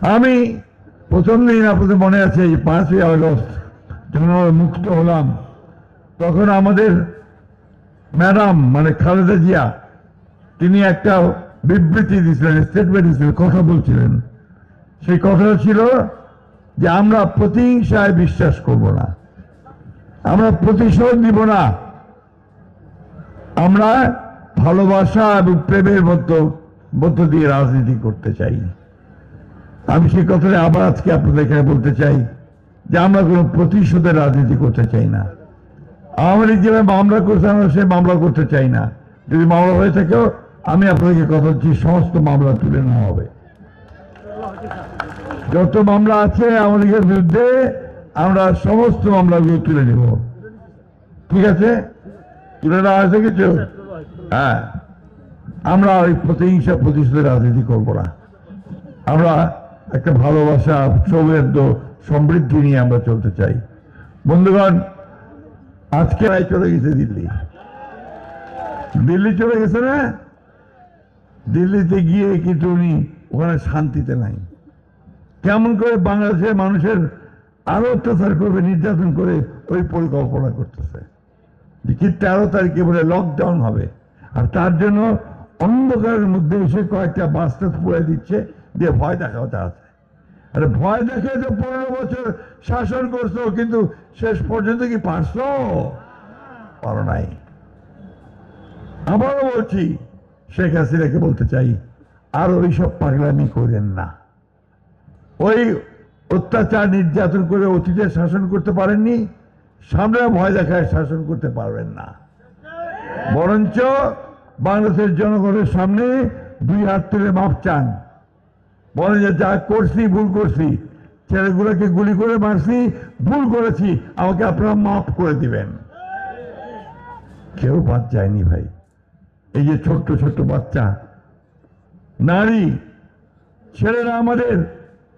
আমি প্রথম দিন আপনাদের মনে আছে এই পাঁচই আগস্ট যখন আমরা মুক্ত হলাম, তখন আমাদের ম্যাডাম মানে খালেদা জিয়া, তিনি একটা বিবৃতি দিয়েছিলেন স্টেটমেন্ট দিয়েছিলেন, কথা বলছিলেন। সেই কথাটা ছিল যে আমরা প্রতিহিংসায় বিশ্বাস করব না। আমরা প্রতিশোধ নিব না। আমরা ভালোবাসা এবং প্রেমের মধ্য মধ্য দিয়ে রাজনীতি করতে চাই। আমি সেই কথাটা আবার আজকে আপনাদের এখানে বলতে চাই যে আমরা কোনো প্রতিশোধের রাজনীতি করতে চাই না। লীগ যেভাবে মামলা করছে, আমরা সে মামলা করতে চাই না। যদি মামলা হয়ে থাকেও আমি আপনাদেরকে কথা দিচ্ছি, সমস্ত মামলা তুলে নেওয়া হবে। যত মামলা আছে লীগের বিরুদ্ধে, আমরা সমস্ত মামলাগুলো তুলে নেব। ঠিক আছে? তুলে নেওয়া হয়েছে কিছু? হ্যাঁ। আমরা ওই প্রতিহিংসা প্রতিশোধের রাজনীতি করব না। আমরা একটা ভালোবাসা সৌহার্দ্য সমৃদ্ধি নিয়ে আমরা চলতে চাই। বন্ধুগণ, আজকে রায় চলে গেছে দিল্লি। দিল্লি চলে গেছে না? দিল্লিতে গিয়ে কিন্তু উনি ওখানে শান্তিতে নাই। কেমন করে বাংলাদেশের মানুষের আরও অত্যাচার করবে, নির্যাতন করে ওই পরিকল্পনা করতেছে। কি তেরো তারিখে বলে লকডাউন হবে। আর তার জন্য অন্ধকারের মধ্যে এসে কয়েকটা বাস্তা পুড়ে দিচ্ছে, দিয়ে ভয় দেখাতে আছে আরে ভয় দেখে তো পনেরো বছর শাসন করছ, কিন্তু শেষ পর্যন্ত কি পারছ? পারো নাই। আবারও বলছি, শেখ হাসিনাকে বলতে চাই, আর ওইসব পাগলামি করেন না। ওই অত্যাচার নির্যাতন করে অতীতে শাসন করতে পারেননি সামনে ভয় দেখায় শাসন করতে পারবেন না। বরঞ্চ বাংলাদেশের জনগণের সামনে দুই হাত তুলে মাপ চান। বলে যে যা করছি, ভুল করছি, ছেলেগুলোকে গুলি করে মারছি, ভুল করেছি, আমাকে আপনারা মাফ করে দিবেন। কেউ বাদ যায়নি ভাই। এই যে ছোট্ট ছোট্ট বাচ্চা, নারী, ছেলেরা আমাদের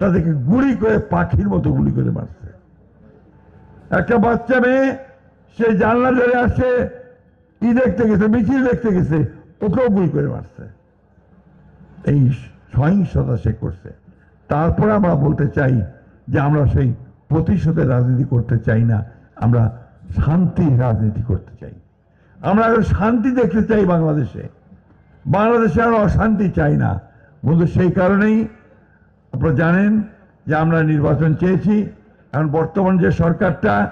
তাদেরকে গুলি করে পাখির মতো গুলি করে মারছে। একটা বাচ্চা মেয়ে, সে জানলা ধরে আসছে, ই দেখতে গেছে, মিছিল দেখতে গেছে, ওকেও গুলি করে মারছে। এই সহিংসতা সে করছে। তারপরে আমরা বলতে চাই যে আমরা সেই প্রতিশোধের রাজনীতি করতে চাই না, আমরা শান্তির রাজনীতি করতে চাই। আমরা শান্তি দেখতে চাই বাংলাদেশে। বাংলাদেশে আর অশান্তি চাই না। বন্ধু, সেই কারণেই আপনারা জানেন যে আমরা নির্বাচন চেয়েছি। কারণ বর্তমান যে সরকারটা